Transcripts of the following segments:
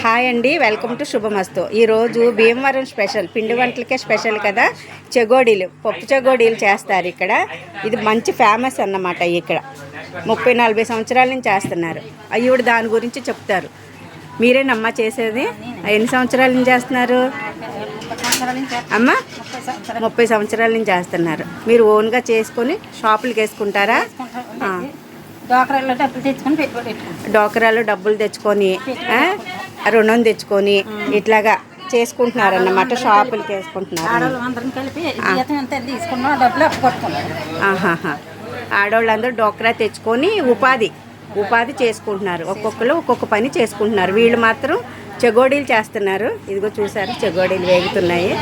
Hi అండి welcome to శుభమస్తు. ఈరోజు Bhimavaram special పిండి వంటలకే స్పెషల్ కదా చెగోడీలు పప్పు చెగోడీలు చేస్తారు ఇక్కడ. ఇది మంచి ఫేమస్ అన్నమాట ఇక్కడ. ముప్పై నలభై సంవత్సరాల నుంచి చేస్తున్నారు. అయ్యుడు దాని గురించి చెప్తారు. మీరేనమ్మా చేసేది? ఎన్ని సంవత్సరాల నుంచి చేస్తున్నారు? అమ్మా ముప్పై సంవత్సరాల నుంచి చేస్తున్నారు. మీరు ఓన్గా చేసుకొని షాపులకి వేసుకుంటారా? ఆ. డోకరాల్లో డబ్బులు తెచ్చుకొని డోకరాలు డబ్బులు తెచ్చుకొని రుణం తెచ్చుకొని ఇట్లాగా చేసుకుంటున్నారు అన్నమాట షాపులకి వేసుకుంటున్నారు. ఆడవాళ్ళందరూ డోక్రా తెచ్చుకొని ఉపాధి ఉపాధి చేసుకుంటున్నారు. ఒక్కొక్కరు ఒక్కొక్క పని చేసుకుంటున్నారు. వీళ్ళు మాత్రం చెగోడీలు చేస్తున్నారు. ఇదిగో చూసారు చెగోడీలు వేగుతున్నాయి.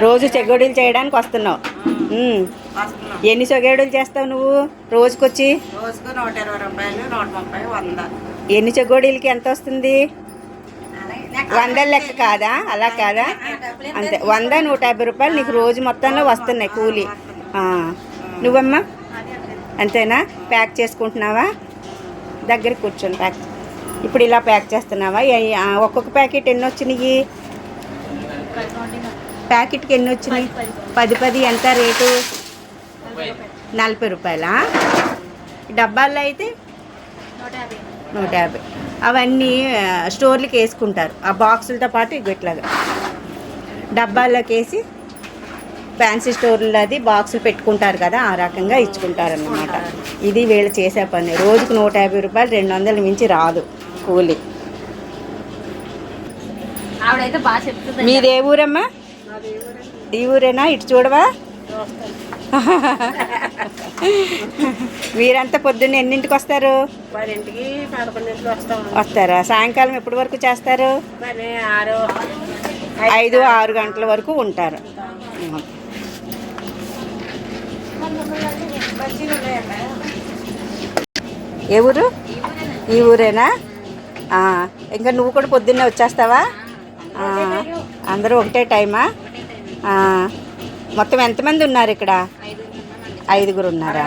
రోజు చెగోడీలు చేయడానికి వస్తున్నావు. ఎన్ని చెగోడీలు చేస్తావు నువ్వు రోజుకొచ్చి? రోజుకు నూట ఇరవై రూపాయలు నూట ముప్పై వంద. ఎన్ని చెగోడీలకి ఎంత వస్తుంది? వందల లెక్క కాదా? అలా కాదా? అంతే. వంద నూట యాభై రూపాయలు నీకు రోజు మొత్తంలో వస్తున్నాయి కూలి. నువ్వమ్మా? అంతేనా? ప్యాక్ చేసుకుంటున్నావా? దగ్గర కూర్చొని ప్యాక్. ఇప్పుడు ఇలా ప్యాక్ చేస్తున్నావా? ఒక్కొక్క ప్యాకెట్ ఎన్ని వచ్చినాయి ప్యాకెట్కి ఎన్ని వచ్చినాయి? పది పది ఎంత రేటు? నలభై రూపాయలా? డబ్బాల్లో అయితే నూట యాభై. అవన్నీ స్టోర్లకి వేసుకుంటారు. ఆ బాక్సులతో పాటు ఇట్లాగా. డబ్బాల్లోకి వేసి ఫ్యాన్సీ స్టోర్లో అది బాక్సులు పెట్టుకుంటారు కదా ఆ రకంగా ఇచ్చుకుంటారు అన్నమాట ఇది వీళ్ళు చేసే పని. రోజుకు నూట యాభై రూపాయలు రెండు వందల మించి రాదు కూలి. మీది ఏ ఊరమ్మా? ఈ ఊరేనా? ఇటు చూడవా? మీరంతా పొద్దున్న ఎన్నింటికి వస్తారు? వస్తారా? సాయంకాలం ఎప్పటి వరకు చేస్తారు? ఐదు ఆరు గంటల వరకు ఉంటారు. ఏ ఊరు? ఈ ఊరేనా? ఇంకా నువ్వు కూడా పొద్దున్నే వచ్చేస్తావా? అందరూ ఒకటే టైమా? మొత్తం ఎంతమంది ఉన్నారు ఇక్కడ? ఐదుగురు ఉన్నారా?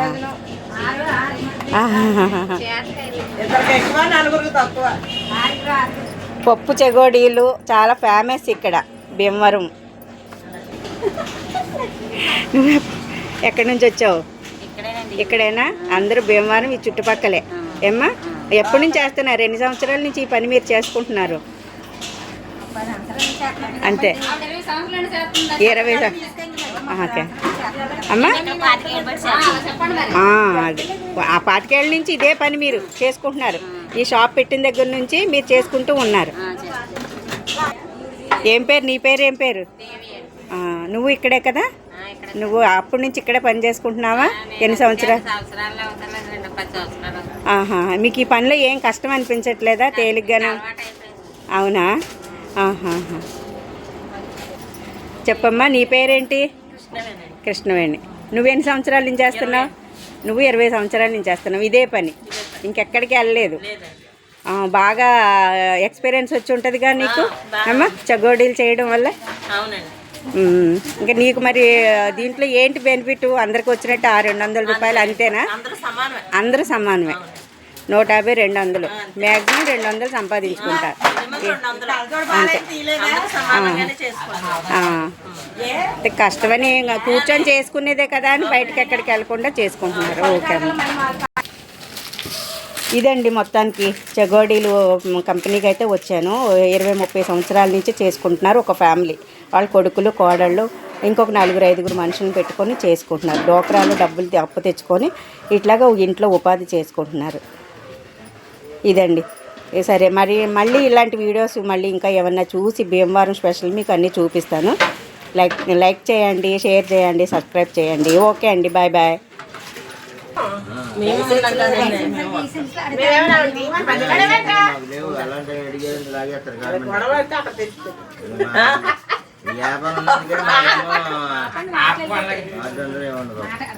పప్పు చెగోడీలు చాలా ఫేమస్ ఇక్కడ భీమవరం. ఎక్కడి నుంచి వచ్చావు? ఇక్కడేనా? అందరూ భీమవరం ఈ చుట్టుపక్కలే. ఏమ్మా? ఎప్పటి నుంచి చేస్తున్నారు? ఎన్ని సంవత్సరాల నుంచి ఈ పని మీరు చేసుకుంటున్నారు? అంతే. ఇరవై ఓకే. అమ్మా? ఆ, అది. ఆ పాతికేళ్ళ నుంచి ఇదే పని మీరు చేసుకుంటున్నారు. ఈ షాప్ పెట్టిన దగ్గర నుంచి మీరు చేసుకుంటూ ఉన్నారు. ఏం పేరు? నీ పేరు ఏం పేరు? నువ్వు ఇక్కడే కదా? నువ్వు అప్పటి నుంచి ఇక్కడే పని చేసుకుంటున్నావా? ఎన్ని సంవత్సరాలు? ఆహా మీకు ఈ పనిలో ఏం కష్టం అనిపించట్లేదా? తేలిగ్గానే? అవునా? ఆహాహా చెప్పమ్మా నీ పేరేంటి? కృష్ణవేణి. నువ్వెన్ని సంవత్సరాల నుంచి చేస్తున్నావు? నువ్వు ఇరవై సంవత్సరాల నుంచి చేస్తున్నావు. ఇదే పని. ఇంకెక్కడికి వెళ్ళలేదు. బాగా ఎక్స్పీరియన్స్ వచ్చి ఉంటుందిగా నీకు? అమ్మా చగోడీలు చేయడం వల్ల? ఇంకా నీకు మరి దీంట్లో ఏంటి బెనిఫిట్? అందరికి వచ్చినట్టు ఆ రెండు వందల రూపాయలు అంతేనా? అందరూ సమానమే. నూట యాభై రెండు వందలు. మ్యాక్సిమం రెండు వందలు సంపాదించుకుంటారు అంతే. అంటే కష్టమని ఇంకా కూర్చొని చేసుకునేదే కదా అని బయటకి ఎక్కడికి వెళ్ళకుండా చేసుకుంటున్నారు. ఓకే ఇదండి మొత్తానికి చెగోడీలు కంపెనీకి అయితే వచ్చాను. ఇరవై ముప్పై సంవత్సరాల నుంచి చేసుకుంటున్నారు ఒక ఫ్యామిలీ. వాళ్ళ కొడుకులు కోడళ్ళు ఇంకొక నలుగురు ఐదుగురు మనుషులను పెట్టుకొని చేసుకుంటున్నారు. డోక్రాలు డబ్బులు అప్పు తెచ్చుకొని ఇట్లాగా ఇంట్లో ఉపాధి చేసుకుంటున్నారు. ఇదండి. ఏ సరే మరి మళ్ళీ ఇలాంటి వీడియోస్ మళ్ళీ ఇంకా ఏమన్నా చూసి భీమవరం స్పెషల్ మీకు అన్నీ చూపిస్తాను. లైక్ లైక్ చేయండి షేర్ చేయండి సబ్స్క్రైబ్ చేయండి. ఓకే అండి బాయ్ బాయ్. గొడవ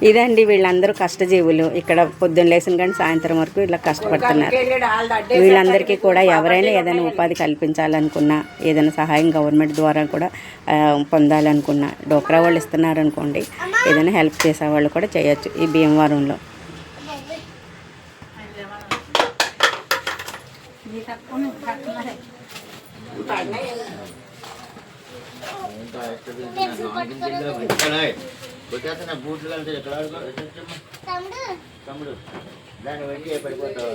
ఇదండి వీళ్ళందరూ కష్టజీవులు. ఇక్కడ పొద్దున్న లేచిన కానీ సాయంత్రం వరకు ఇలా కష్టపడుతున్నారు. వీళ్ళందరికీ కూడా ఎవరైనా ఏదైనా ఉపాధి కల్పించాలనుకున్నా ఏదైనా సహాయం గవర్నమెంట్ ద్వారా కూడా పొందాలనుకున్నా డోక్రా వాళ్ళు ఇస్తున్నారు అనుకోండి ఏదైనా హెల్ప్ చేసే వాళ్ళు కూడా చేయొచ్చు ఈ భీమవరంలో. తక్కువ కొట్టేస్తున్న బూట్లు కలిసి ఎక్కడ తమ్ముడు. దాన్ని వెంటి పడిపోతావు?